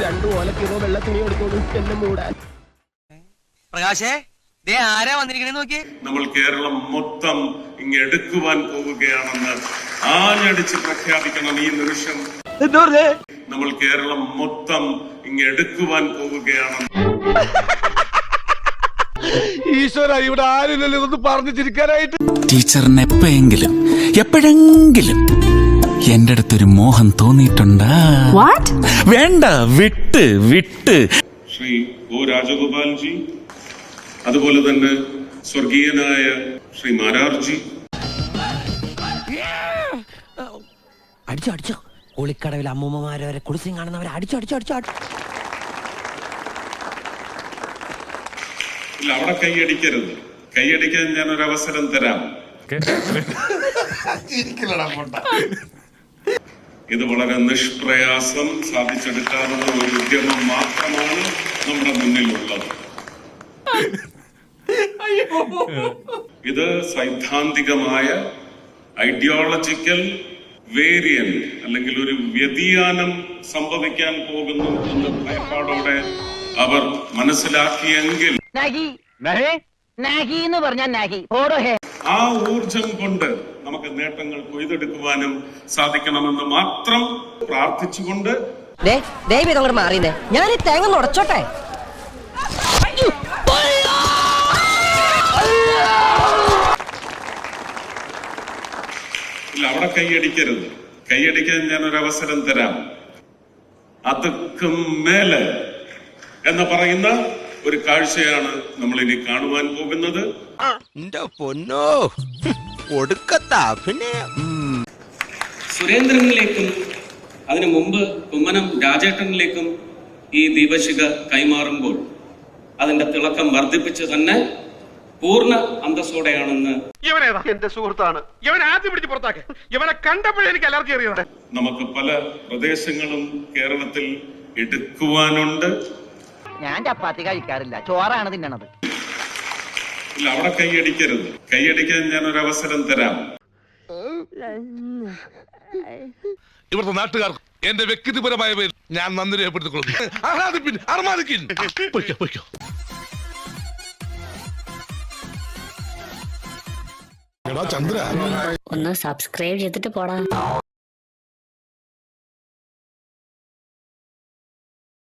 രണ്ടു ഓലക്കിറോ വെള്ള തുണി എടുത്തോളൂ എന്നെ മൂടാൻ പ്രകാശേ ദേ ആരാ വന്നിരിക്കണേ നോക്കി നമ്മൾ കേരളം മൊത്തം ഇങ്ങ് എടുക്കുവാൻ പോവുകയാണെന്ന് ആഞ്ഞടിച്ച് പ്രഖ്യാപിക്കണം ഈ നിമിഷം. നമ്മൾ കേരളം മൊത്തം ഇങ്ങ് എടുക്കുവാൻ പോവുകയാണെന്ന്. ഈശ്വര ഇവിടെ ആരില്ലല്ലോ ഇതൊന്ന് പറഞ്ഞു ചിരിക്കാനായിട്ട്. ടീച്ചറിന് എപ്പോഴെങ്കിലും എപ്പോഴെങ്കിലും എന്റെ അടുത്തൊരു മോഹം തോന്നിയിട്ടുണ്ട്? വേണ്ട വിട്ട് വിട്ട്. ശ്രീ ഓ രാജഗോപാൽജി അതുപോലെ തന്നെ സ്വർഗീയനായ ശ്രീ മാരാർജി. അടിച്ചോ അടിച്ചോ. കുളിക്കടവിൽ അമ്മൂമ്മമാരെ വരെ കാണുന്നവർ കാണുന്നവരെ അടിച്ചോ അടിച്ചോ അടിച്ചോ. ഇല്ല അവിടെ കൈയടിക്കരുത് കൈയടിക്കാൻ ഞാൻ ഒരു അവസരം തരാം ഇത് വളരെ നിഷ്പ്രയാസം സാധിച്ചെടുക്കാവുന്ന ഒരു ഉദ്യമം മാത്രമാണ് നമ്മുടെ മുന്നിലുള്ളത്. ഇത് സൈദ്ധാന്തികമായ ഐഡിയോളജിക്കൽ വേരിയന്റ് അല്ലെങ്കിൽ ഒരു വ്യതിയാനം സംഭവിക്കാൻ പോകുന്നു എന്ന ഭയപ്പാടോടെ അവർ മനസ്സിലാക്കിയെങ്കിൽ നാഗി എന്ന് പറഞ്ഞാൽ നാഗി. ഓടോ ഹേ. ആ ഊർജം കൊണ്ട് നമുക്ക് നേട്ടങ്ങൾ കൊയ്തെടുക്കുവാനും സാധിക്കണമെന്ന് മാത്രം പ്രാർത്ഥിച്ചുകൊണ്ട് മാറിയേ ഞാൻ ഈ തേങ്ങ ഉടച്ചോട്ടെ? ഇല്ല അവിടെ കൈയടിക്കരുത് കൈയടിക്കാൻ ഞാൻ ഒരു അവസരം തരാം. അതുക്കും മേലെ എന്ന് പറയുന്ന ഒരു കാഴ്ചയാണ് നമ്മൾ ഇനി കാണുവാൻ പോകുന്നത്. പൊന്നോ. സുരേന്ദ്രനിലേക്കും അതിനു മുമ്പ് കുമ്മനം രാജേട്ടനിലേക്കും ഈ ദീപശിഖ കൈമാറുമ്പോൾ അതിന്റെ തിളക്കം വർദ്ധിപ്പിച്ച് തന്നെ പൂർണ അന്തസ്സോടെയാണെന്ന് എന്റെ സുഹൃത്താണ്. ഇവൻ ആദ്യം പിടിച്ച് പുറത്താക്കെ. ഇവനെ കണ്ടപ്പോഴേ എനിക്ക് അലർജി അറിയാതെ നമുക്ക് പല പ്രദേശങ്ങളും കേരളത്തിൽ എടുക്കുവാനുണ്ട്. ഞാൻ ചപ്പാത്തി കഴിക്കാറില്ല. ചോറാണ് തിന്നണത്. ഇല്ല അവിടെ കൈയടിക്കരുത്. കൈയടിക്കാൻ ഞാൻ ഒരു അവസരം തരാം. ഇവിടുത്തെ നാട്ടുകാർ എന്റെ വ്യക്തിപരമായ പേര് ഞാൻ നന്ദി രേഖപ്പെടുത്തിക്കൊള്ളുന്നു ഒന്ന് സബ്സ്ക്രൈബ് ചെയ്തിട്ട് പോടാ.